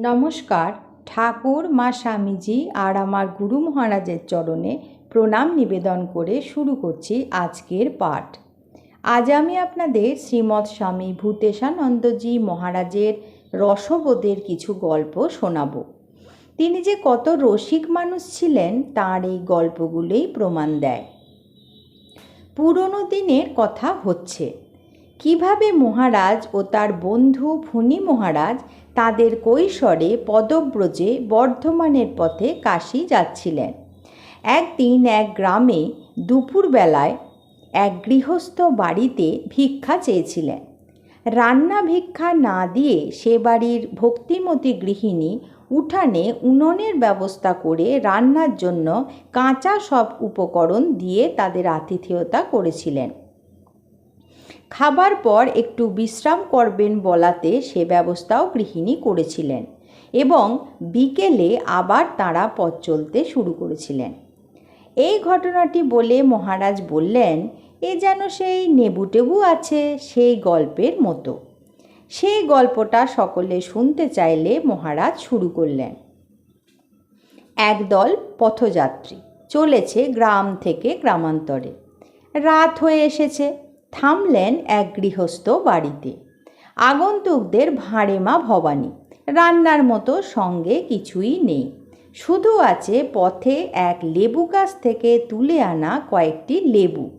নমস্কার, ঠাকুর, মা স্বামীজি আর আমার গুরু মহারাজের চরণে প্রণাম নিবেদন করে শুরু করছি আজকের পাঠ। আজ আমি আপনাদের শ্রীমৎ স্বামী ভূতেশানন্দজি মহারাজের রসবোধের কিছু গল্প শোনাব। তিনি যে কত রসিক মানুষ ছিলেন, তার এই গল্পগুলোই প্রমাণ দেয়। পুরনো দিনের কথা হচ্ছে কীভাবে মহারাজ ও তার বন্ধু ফুনি মহারাজ তাদের কৈশোরে পদব্রজে বর্ধমানের পথে কাশি যাচ্ছিলেন। একদিন এক গ্রামে দুপুরবেলায় এক গৃহস্থ বাড়িতে ভিক্ষা চেয়েছিলেন। রান্না ভিক্ষা না দিয়ে সে বাড়ির ভক্তিমতী গৃহিণী উঠানে উনুনের ব্যবস্থা করে রান্নার জন্য কাঁচা সব উপকরণ দিয়ে তাদের আতিথেয়তা করেছিলেন। খাবার পর একটু বিশ্রাম করবেন বলাতে সে ব্যবস্থাও গৃহিণী করেছিলেন এবং বিকেলে আবার তাঁরা পথ চলতে শুরু করেছিলেন। এই ঘটনাটি বলে মহারাজ বললেন, এ যেন সেই নেবুটেবু আছে সেই গল্পের মতো। সেই গল্পটা সকলে শুনতে চাইলে মহারাজ শুরু করলেন। একদল পথযাত্রী চলেছে গ্রাম থেকে গ্রামান্তরে। রাত হয়ে এসেছে। থামলেন এক গৃহস্থ বাড়িতে। আগন্তুকদের ভাঁড়ে মা ভবানী, রান্নার মতো সঙ্গে কিছুই নেই। শুধু আছে পথে এক লেবু গাছ থেকে তুলে আনা কয়েকটি লেবু।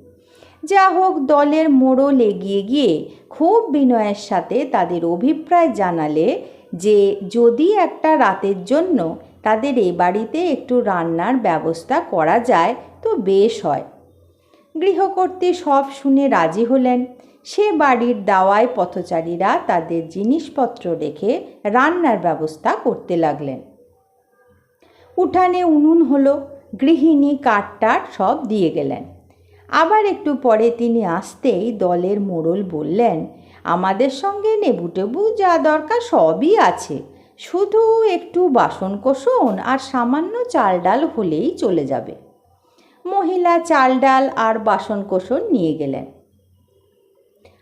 যা হোক, দলের মোড়ল এগিয়ে গিয়ে খুব বিনয়ের সাথে তাদের অভিপ্রায় জানালে যে, যদি একটা রাতের জন্য তাদের এ বাড়িতে একটু রান্নার ব্যবস্থা করা যায়, তো বেশ হয়। গৃহকর্ত্রী সব শুনে রাজি হলেন। সে বাড়ির দাওয়ায় পথচারীরা তাদের জিনিসপত্র রেখে রান্নার ব্যবস্থা করতে লাগলেন। উঠানে উনুন হলো, গৃহিণী কাঠটাট সব দিয়ে গেলেন। আবার একটু পরে তিনি আসতেই দলের মোড়ল বললেন, আমাদের সঙ্গে নেবুটেবু যা দরকার সবই আছে। শুধু একটু বাসন কোসন আর সামান্য চাল ডাল হলেই চলে যাবে। মহিলা চাল ডাল আর বাসন কোসন নিয়ে গেলেন।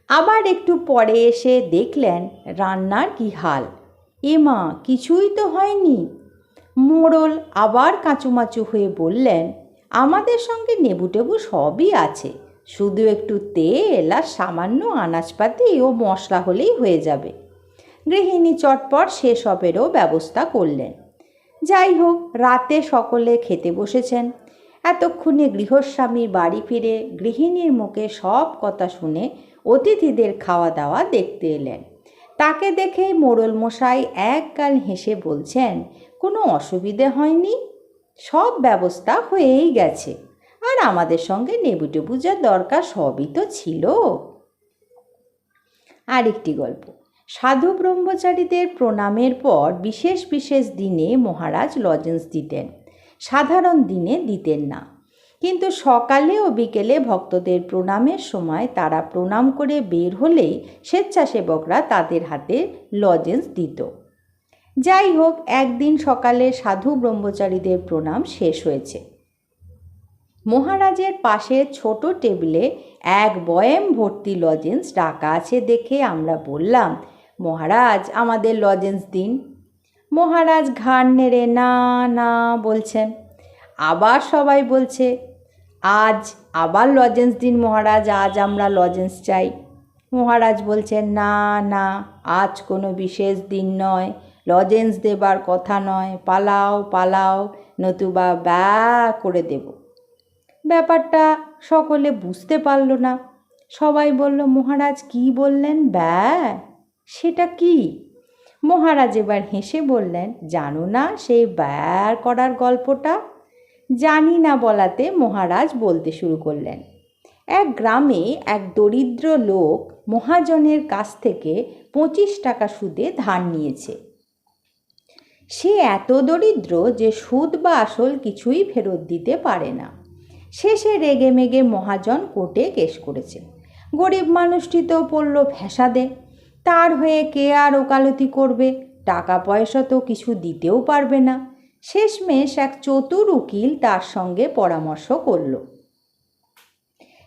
আবার একটু পরে এসে দেখলেন রান্নার কি হাল। এমা কিছুই তো হয়নি। মোড়ল আবার কাঁচুমাচু হয়ে বললেন, আমাদের সঙ্গে নেবুটেবু সবই আছে। শুধু একটু তেল আর সামান্য আনাজপাতি ও মশলা হলেই হয়ে যাবে। গৃহিণী চটপট সেসবেরও ব্যবস্থা করলেন। যাই হোক, রাতে সকলে খেতে বসেছেন। এতক্ষণে গৃহস্বামীর বাড়ি ফিরে গৃহিণীর মুখে সব কথা শুনে অতিথিদের খাওয়া দাওয়া দেখতে এলেন। তাকে দেখেই মোড়ল মশাই এককাল হেসে বলছেন, কোনো অসুবিধে হয়নি? সব ব্যবস্থা হয়েই গেছে। আর আমাদের সঙ্গে নেবুটেবু যা দরকার সবই তো ছিল। আরেকটি গল্প। সাধু ব্রহ্মচারীদের প্রণামের পর বিশেষ বিশেষ দিনে মহারাজ লজেন্স দিতেন। সাধারণ দিনে দিতেন না। কিন্তু সকালে ও বিকেলে ভক্তদের প্রণামের সময় তারা প্রণাম করে বের হলেই স্বেচ্ছাসেবকরা তাদের হাতে লজেন্স দিত। যাই হোক, একদিন সকালে সাধু ব্রহ্মচারীদের প্রণাম শেষ হয়েছে। মহারাজের পাশে ছোট টেবিলে এক বয়েম ভর্তি লজেন্স রাখা আছে দেখে আমরা বললাম, মহারাজ, আমাদের লজেন্স দিন। মহারাজ ঘাড় নেড়ে না না বলছেন আবার সবাই বলছে, আজ আবার লজেন্স দিন মহারাজ, আজ আমরা লজেন্স চাই। মহারাজ বলছেন না না, আজ কোনো বিশেষ দিন নয়। লজেন্স দেবার কথা নয়। পালাও পালাও, নতুবা ব্যা করে দেব। ব্যাপারটা সকলে বুঝতে পারল না। সবাই বলল, মহারাজ কি বললেন? ব্যা? সেটা কি? মহারাজ এবার হেসে বললেন, জানো না সেই ব্যয় করার গল্পটা? জানি না বলাতে, মহারাজ বলতে শুরু করলেন। এক গ্রামে এক দরিদ্র লোক মহাজনের কাছ থেকে পঁচিশ টাকা সুদে ধার নিয়েছে। সে এত দরিদ্র যে সুদ বা আসল কিছুই ফেরত দিতে পারে না। শেষে রেগে মেগে মহাজন কোর্টে কেস করেছে। গরিব মানুষটি তো পড়ল ফ্যাসাদে। তার হয়ে কে আর ওকালতি করবে? টাকা পয়সা তো কিছু দিতেও পারবে না। শেষমেশ এক চতুর উকিল তার সঙ্গে পরামর্শ করল।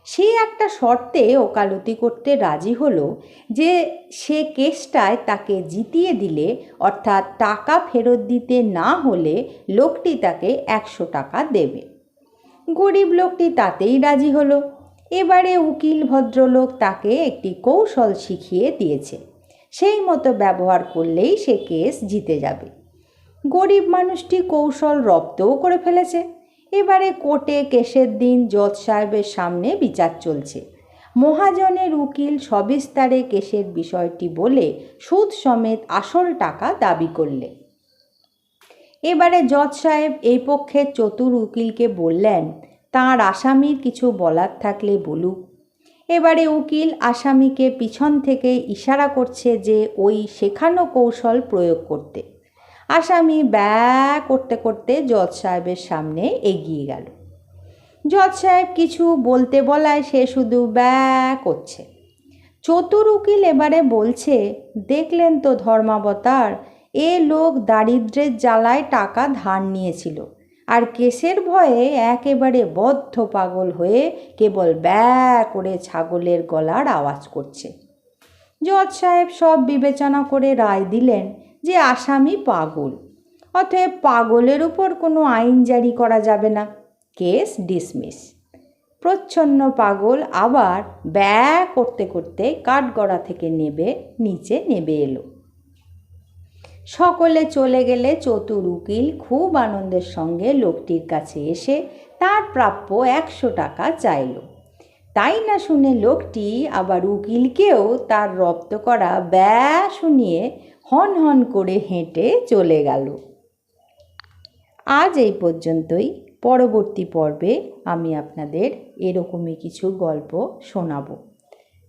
সে একটা শর্তে ওকালতি করতে রাজি হলো যে সে কেসটায় তাকে জিতিয়ে দিলে, অর্থাৎ টাকা ফেরত দিতে না হলে লোকটি তাকে একশো টাকা দেবে। গরিব লোকটি তাতেই রাজি হলো। এবারে উকিল ভদ্রলোক তাকে একটি কৌশল শিখিয়ে দিয়েছে। সেই মতো ব্যবহার করলেই সে কেস জিতে যাবে। গরিব মানুষটি কৌশল রপ্তও করে ফেলেছে। এবারে কোর্টে কেসের দিন জজ সাহেবের সামনে বিচার চলছে। মহাজনের উকিল সবিস্তারে কেসের বিষয়টি বলে সুদ সমেত আসল টাকা দাবি করলে। এবারে জজ সাহেব এই পক্ষের চতুর উকিলকে বললেন, তাঁর আসামির কিছু বলার থাকলে বলুক। এবারে উকিল আসামিকে পিছন থেকে ইশারা করছে যে ওই শেখানো কৌশল প্রয়োগ করতে। আসামি ব্যা করতে করতে জজ সাহেবের সামনে এগিয়ে গেল। জজ সাহেব কিছু বলতে বলায় সে শুধু ব্যা করছে। চতুর উকিল এবারে বলছে, দেখলেন তো ধর্মাবতার, এ লোক দারিদ্রের জ্বালায় টাকা ধার নিয়েছিল। আর কেসের ভয়ে একেবারে বদ্ধ পাগল হয়ে কেবল ব্যা করে ছাগলের গলার আওয়াজ করছে। জজ সাহেব সব বিবেচনা করে রায় দিলেন যে আসামি পাগল। অতএব পাগলের উপর কোনো আইন জারি করা যাবে না। Case dismiss. প্রচ্ছন্ন পাগল আবার ব্যা করতে করতে কাঠগড়া থেকে নেবে, নিচে নেবে এলো। সকলে চলে গেলে চতুর উকিল খুব আনন্দের সঙ্গে লোকটির কাছে এসে তার প্রাপ্য একশো টাকা চাইল। তাই না শুনে লোকটি আবার উকিলকেও তার রপ্ত করা ব্যা শুনিয়ে হন হন করে হেঁটে চলে গেল। আজ এই পর্যন্তই। পরবর্তী পর্বে আমি আপনাদের এরকমই কিছু গল্প শোনাবো।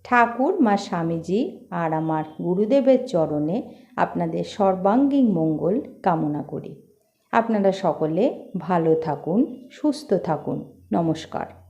ঠাকুর মা স্বামীজি আর আমার গুরুদেবের চরণে আপনাদের সর্বাঙ্গীন মঙ্গল কামনা করি। আপনারা সকলে ভালো থাকুন, সুস্থ থাকুন। নমস্কার।